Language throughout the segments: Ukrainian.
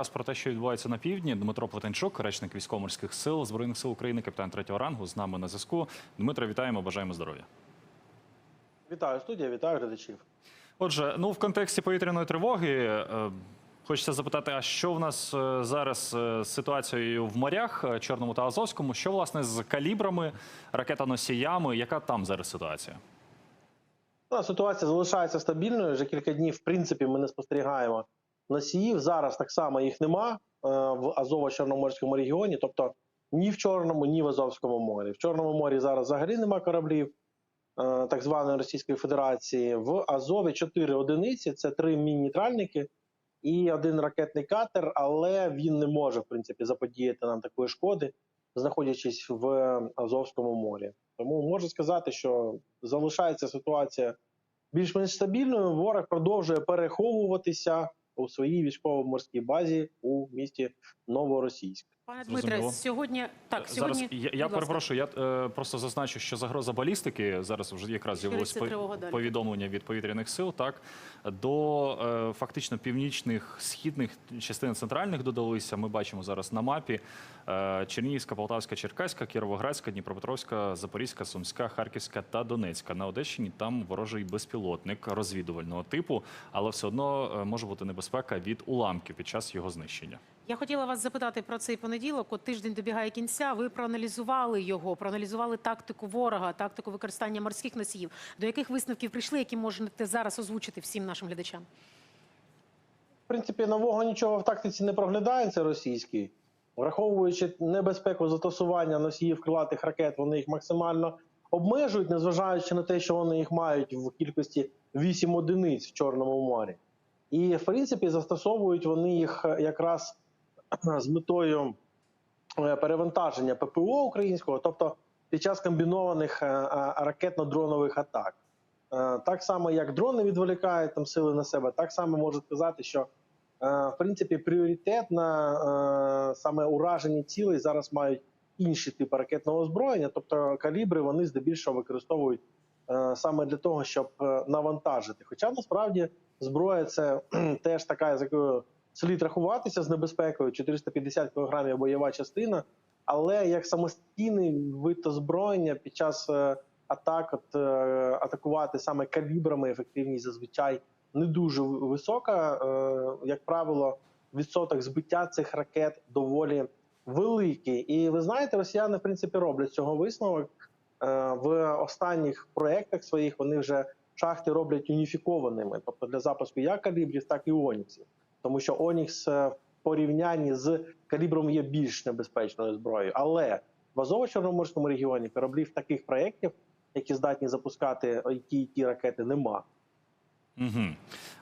Раз про те, що відбувається на півдні, Дмитро Плетенчук, речник військово-морських сил збройних сил України, капітан третього рангу, з нами на зв'язку. Дмитро, вітаємо, бажаємо здоров'я. Вітаю студія, вітаю глядачів. Отже, ну в контексті повітряної тривоги е, хочеться запитати, а що в нас е, зараз е, з ситуацією в морях е, Чорному та Азовському? Що власне з калібрами, ракетоносіями? Яка там зараз ситуація? Ну, ситуація залишається стабільною. Вже кілька днів, в принципі, ми не спостерігаємо носіїв. Зараз так само їх нема е, в Азово-Чорноморському регіоні, тобто ні в Чорному, ні в Азовському морі. В Чорному морі зараз взагалі нема кораблів е, так званої Російської Федерації. В Азові чотири одиниці: це три міні-нейтральники і один ракетний катер, але він не може в принципі заподіяти нам такої шкоди, знаходячись в Азовському морі. Тому можу сказати, що залишається ситуація більш-менш стабільною. Ворог продовжує переховуватися у своїй військово-морській базі у місті Новоросійськ. Пане Дмитре, Зрозуміло. сьогодні так сьогодні зараз я, я перепрошую. Я е, просто зазначу, що загроза балістики зараз вже якраз з'явилось повідомлення від повітряних сил. Так до е, фактично північних східних частин центральних додалися. Ми бачимо зараз на мапі е, Чернігівська, Полтавська, Черкаська, Кіровоградська, Дніпропетровська, Запорізька, Сумська, Харківська та Донецька. На Одещині там ворожий безпілотник розвідувального типу, але все одно е, може бути небезпека від уламків під час його знищення. Я хотіла вас запитати про цей понеділок. От тиждень добігає кінця. Ви проаналізували його, проаналізували тактику ворога, тактику використання морських носіїв. До яких висновків прийшли, які можете зараз озвучити всім нашим глядачам? В принципі, нового нічого в тактиці не проглядається російській. Враховуючи небезпеку застосування носіїв крилатих ракет, вони їх максимально обмежують, незважаючи на те, що вони їх мають в кількості 8 одиниць в Чорному морі. І, в принципі, застосовують вони їх е, якраз з метою е, перевантаження ППО українського, тобто під час комбінованих е, е, ракетно-дронових атак. Е, Так само, як дрони відволікають там сили на себе, так само можу сказати, що е, в принципі пріоритет на е, саме уражені цілей зараз мають інші типи ракетного озброєння, тобто калібри вони здебільшого використовують е, саме для того, щоб е, навантажити. Хоча насправді зброя це теж така, з якою слід рахуватися з небезпекою 450 кг бойова частина, але як самостійний вид озброєння під час е, атак, от, е, атакувати саме калібрами, ефективність зазвичай не дуже висока. Е, як правило, відсоток збиття цих ракет доволі великий. І ви знаєте, росіяни в принципі роблять цього висновок. Е, в останніх проєктах своїх вони вже шахти роблять уніфікованими, тобто для запуску як калібрів, так і оніксів. Тому що Онікс е, в порівнянні з калібром є більш небезпечною зброєю. Але в Азово-Чорноморському регіоні кораблів таких проєктів, які здатні запускати ті, і ті ракети, нема. Угу.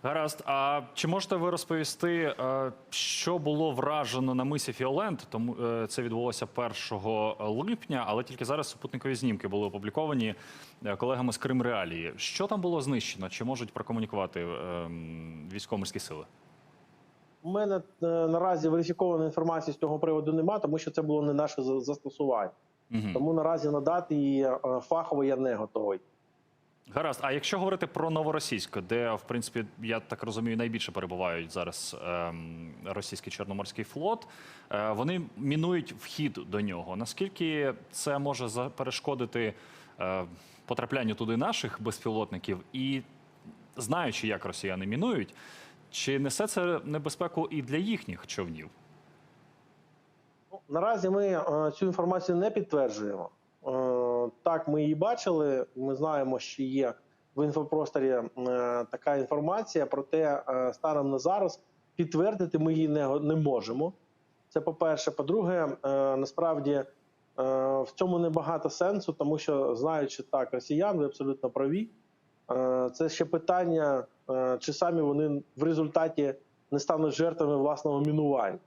Гаразд. А чи можете ви розповісти, е, що було вражено на мисі Фіолент? Тому е, це відбулося 1 липня, але тільки зараз супутникові знімки були опубліковані е, колегами з Крим Реалії. Що там було знищено? Чи можуть прокомунікувати військово-морські сили? У мене наразі верифікованої інформації з цього приводу немає, тому що це було не наше за- застосування. Угу. Тому наразі надати її фахово я не готовий. Гаразд. А якщо говорити про новоросійськ, де в принципі я так розумію, найбільше перебувають зараз ем, російський чорноморський флот, е, вони мінують вхід до нього. Наскільки це може перешкодити е, потраплянню туди наших безпілотників? І знаючи, як росіяни мінують, чи несе це небезпеку і для їхніх човнів? Ну, Наразі ми е, цю інформацію не підтверджуємо. Е, так, ми її бачили. Ми знаємо, що є в інфопросторі е, така інформація, проте е, станом на зараз підтвердити ми її не, не можемо. Це по-перше. По-друге, насправді в цьому небагато сенсу, тому що знаючи так, росіян, ви абсолютно праві. Це ще питання, чи самі вони в результаті не стануть жертвами власного мінування.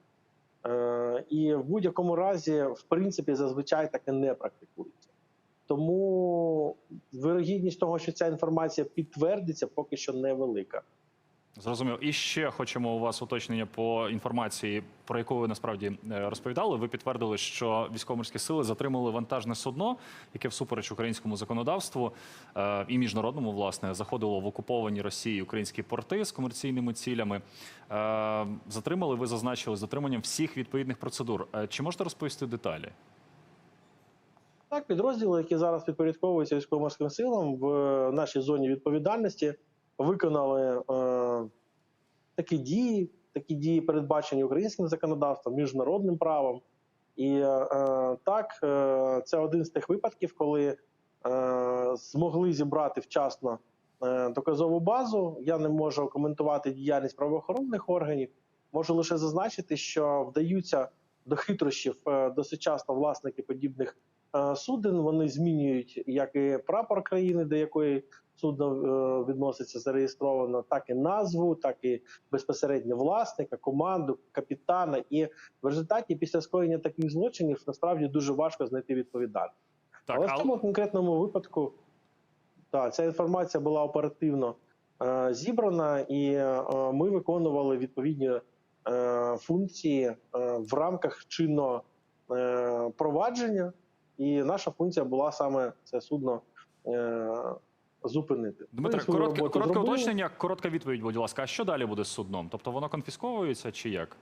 Е, І в будь-якому разі, в принципі, зазвичай таке не практикується. Тому вирогідність того, що ця інформація підтвердиться, поки що невелика. Зрозуміло. І ще хочемо у вас уточнення по інформації, про яку ви насправді е, розповідали. Ви підтвердили, що військово-морські сили затримали вантажне судно, яке всупереч українському законодавству е, і міжнародному, власне, заходило в окуповані Росії українські порти з комерційними цілями. Е, Затримали, ви зазначили, з дотриманням всіх відповідних процедур. Е, Чи можете розповісти деталі? Так, підрозділи, які зараз підпорядковуються військово-морським силам в е, нашій зоні відповідальності, виконали е, такі дії, такі дії передбачені українським законодавством, міжнародним правом. І е, е, так, е, це один з тих випадків, коли е, змогли зібрати вчасно е, доказову базу. Я не можу коментувати діяльність правоохоронних органів. Можу лише зазначити, що вдаються до хитрощів е, досить часто власники подібних е, суден. Вони змінюють як і прапор країни, до якої судно е, відноситься зареєстровано, так і назву, так і безпосередньо власника, команду, капітана. І в результаті після скоєння таких злочинів насправді дуже важко знайти відповідальність. Так, Але в цьому конкретному випадку так, ця інформація була оперативно е, зібрана, і е, ми виконували відповідні е, функції е, в рамках чинного е, провадження. І наша функція була саме це судно е, зупинити. Дмитре, Ми свою коротке, коротке уточнення, коротка відповідь, будь ласка. А що далі буде з судном? Тобто воно конфісковується чи як?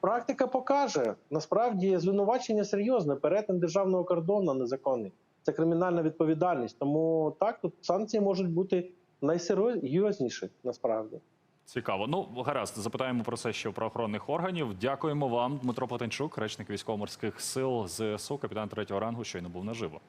Практика покаже насправді звинувачення серйозне. Перетин державного кордону незаконний. Це кримінальна відповідальність. Тому так тут санкції можуть бути найсерйозніші насправді. Цікаво. Ну, гаразд, запитаємо про це ще в правоохоронних органів. Дякуємо вам, Дмитро Потенчук, речник військово-морських сил ЗСУ, капітан третього рангу, щойно був наживо.